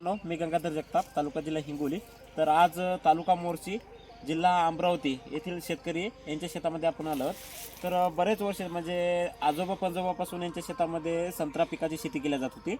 Hello मी गंगाधर जगताप तालुका जिल्हा हिंगोली. तर आज तालुका मोर्ची जिल्हा अमरावती येथील शेतकरी यांच्या शेतामध्ये आपण आलो तर बरेच वर्ष म्हणजे आजोबा पंजोबापासून यांच्या शेतामध्ये संत्रा पिकाची शेती केली जात होती.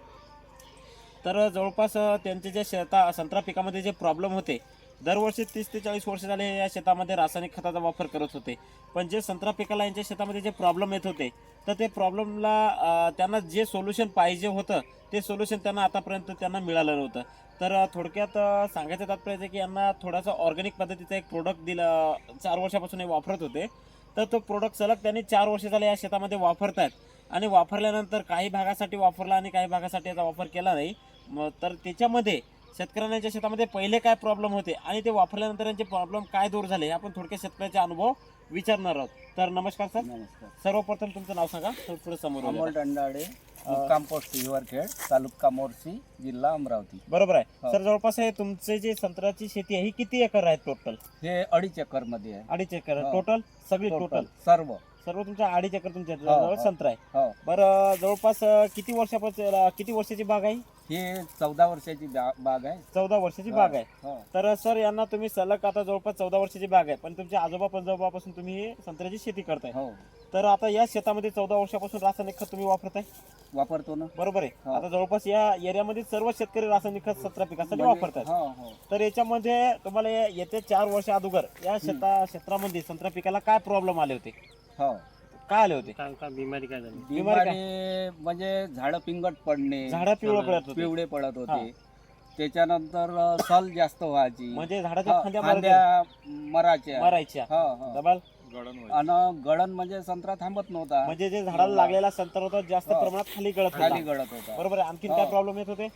तर जवळपास त्यांचे जे शेता संत्रा पिकामध्ये जे प्रॉब्लेम होते दरवर्षी तीस ते चाळीस वर्ष झाले या शेतामध्ये रासायनिक खताचा वापर करत होते. पण जे संत्रा पिकाला यांच्या शेतामध्ये जे प्रॉब्लेम येत होते तर ते प्रॉब्लेमला त्यांना जे सोल्युशन पाहिजे होतं ते सोल्युशन त्यांना आतापर्यंत त्यांना मिळालं नव्हतं. तर थोडक्यात सांगायचं तात्पर्य की यांना थोडासा ऑर्गॅनिक पद्धतीचा एक प्रोडक्ट दिला चार वर्षापासून हे वापरत होते. तर तो प्रोडक्ट सलग त्यांनी चार वर्ष झाले या शेतामध्ये वापरतायत. आणि वापरल्यानंतर काही भागासाठी वापरला आणि काही भागासाठी याचा वापर केला नाही. मग तर त्याच्यामध्ये शेतकऱ्यांना यांच्या शेतामध्ये पहिले काय प्रॉब्लेम होते आणि ते वापरल्यानंतर यांचे प्रॉब्लेम काय दूर झाले हे आपण थोडक्यात शेतकऱ्याचे अनुभव विचारणार आहोत. तर नमस्कार सर. नमस्कार. सर्वप्रथम तुमचं नाव सांगा. तर पुढे समोर अमोल. दंडाडे मुक्काम पोस्ट हिवरखेड तालुका मोर्शी जिल्हा अमरावती. बरोबर आहे. हो. सर जवळपास हे तुमचे जे संत्र्याची शेती आहे ही किती एकर आहे टोटल हे अडीच एकरमध्ये आहे. अडीच एकर हो. टोटल सगळी टोटल सर्व. सर्व तुमच्या अडीच एकर तुमच्या हो, जवळ हो. संत्रा आहे. हो. बरं जवळपास अं, किती वर्षापासून किती वर्षाची बाग आहे? हे चौदा वर्षाची बा- बाग आहे. चौदा वर्षाची बाग आहे. हो. तर सर यांना तुम्ही सलग आता जवळपास चौदा वर्षाची बाग आहे. पण तुमच्या आजोबा पंजोबापासून तुम्ही हे संत्र्याची शेती करताय. हो. तर आता या शेतामध्ये चौदा वर्षापासून रासायनिक खत तुम्ही वापरताय? वापरतो ना. बरोबर आहे. हो. आता जवळपास या एरियामध्ये सर्व शेतकरी रासायनिक खत संत्रा पिकासाठी म्हणजे- वापरतात. हो हो. तर याच्यामध्ये तुम्हाला या- येत्या चार वर्ष अगोदर या शेता क्षेत्रामध्ये संत्रा पिकाला काय प्रॉब्लेम आले होते? हो. काय आले होते? बिमारी काय झाली? बिमारी बिमारी म्हणजे झाड पिंगट पडणे झाडं पिवळं पडत होते. पिवळे पडत होते. त्याच्यानंतर अ, सल जास्त व्हायची. म्हणजे झाडाच्या फांद्या मरायच्या फांद्या मराच्या मरायच्या. हो हो. डबल? आणि गळण म्हणजे संत्रा थांबत नव्हता. म्हणजे जे झाडाला लागलेला संत्र होता जास्त हो. प्रमाणात खाली गळत खाली होता गळत होता. बरोबर आहे. आणखीन काय हो. प्रॉब्लेम येत होते?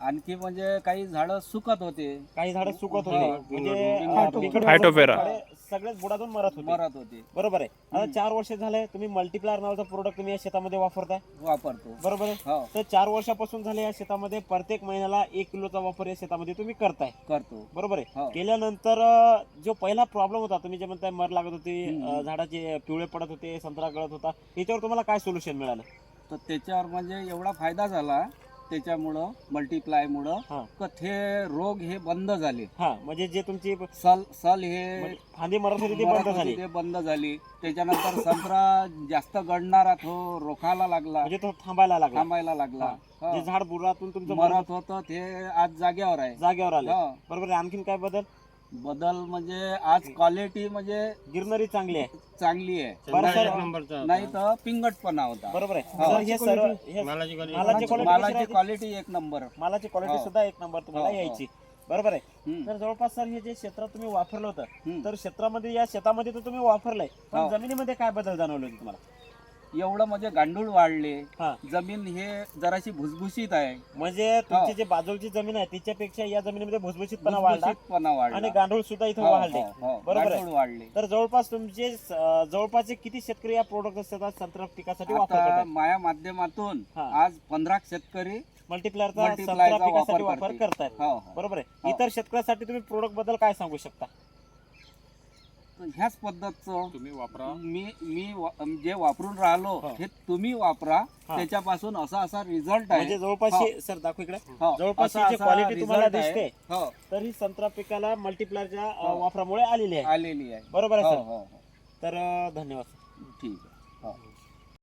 आणखी म्हणजे काही झाड सुकत होते. काही झाडं सुकत हो. होते. म्हणजे फायटोफेरा. झाडे सगळेच बुडातून मरत होते. मरत होते. बरोबर आहे. आता चार वर्ष झाले तुम्ही मल्टीप्लायर नावाचा प्रोडक्ट तुम्ही या शेतामध्ये वापरताय. वापरतो. बरोबर आहे. हो. तर चार वर्षापासून झाले या शेतामध्ये प्रत्येक महिन्याला एक किलोचा वापर या शेतामध्ये तुम्ही करताय. करतो. बरोबर आहे. हो. केल्यानंतर अं, जो पहिला प्रॉब्लेम होता तुम्ही जे म्हणताय मर लागत होती. अं, झाडाचे पिवळे पडत होते संत्रा गळत होता याच्यावर तुम्हाला काय सोल्युशन मिळालं? तर त्याच्यावर म्हणजे एवढा फायदा झाला त्याच्यामुळं मल्टीप्लायमुळं हा. रोग हे बंद झाले. हा म्हणजे जे तुमची सल सल हे म्हणजे फांदी मरत बंद झाली. ते बंद झाली. त्याच्यानंतर संत्रा जास्त गळणारा तो रोखायला लागला. म्हणजे तो थांबायला लागला. थांबायला लागला. हा. हो. झाड बुडातून तुमचं मरत होतं ते आज जाग्यावर आहे. जागेवर आले. हो. बरोबर आणखीन काय बदल? बदल म्हणजे आज क्वालिटी म्हणजे गिरणारी चांगली आहे चांगली आहे बरं सर एक नंबरचा नाही तर पिंगटपणा होता बरोबर आहे हो. सर हे सर्व हे मालाची क्वालिटी मालाची? क्वालिटी एक नंबर मालाची क्वालिटी हो. सुद्धा एक नंबर तुम्हाला हो, हो. यायची बरोबर आहे हम्म. तर जवळपास सर हे जे क्षेत्रात तुम्ही वापरलं होतं हम्म. तर क्षेत्रामध्ये या शेतामध्ये तर तुम्ही वापरलंय पण हो. जमिनीमध्ये काय बदल जाणवले होते तुम्हाला एवढं म्हणजे गांडूळ वाढले. हा. जमीन हे जराशी भुसभुशीत आहे. म्हणजे तुमची हो. जी बाजूची जमीन आहे तिच्यापेक्षा या जमिनीमध्ये भुसभुशीतपणा वाढला. भुसभुशीतपणा वाढला. आणि गांडूळ सुद्धा इथं हो, वाढले. हो, हो. बरोबर आहे. गांडूळ वाढले. तर जवळपास तुमचे अं, जवळपासचे किती शेतकरी या प्रोडक्ट असतात संत्रा पिकासाठी वापर आता करतात माया माध्यमातून हा. आज पंधरा शेतकरी मल्टीप्लायरचा Multiplier संत्रा चा पिकासाठी वापर वापर करते. करतायत. हो हो. बरोबर आहे. हो. इतर शेतकऱ्यासाठी तुम्ही प्रोडक्टबद्दल काय सांगू शकता? तर ह्याच पद्धतचं तुम्ही वापरा मी मी वा- जे वापरून राहिलो हो. हे तुम्ही वापरा हा. त्याच्यापासून असा असा रिझल्ट म्हणजे आहे जवळपास हो. हे- सर दाखव इकडे हो, जवळपास असा- ही जी असा quality तुम्हाला result आहे. दिसते. हो तर ही संत्रा पिकाला मल्टीप्लायरच्या हो. वापरामुळे आलेली आहे आलेली आहे बरोबर हो आहे सर हो हो तर अं, धन्यवाद ठीक आहे हो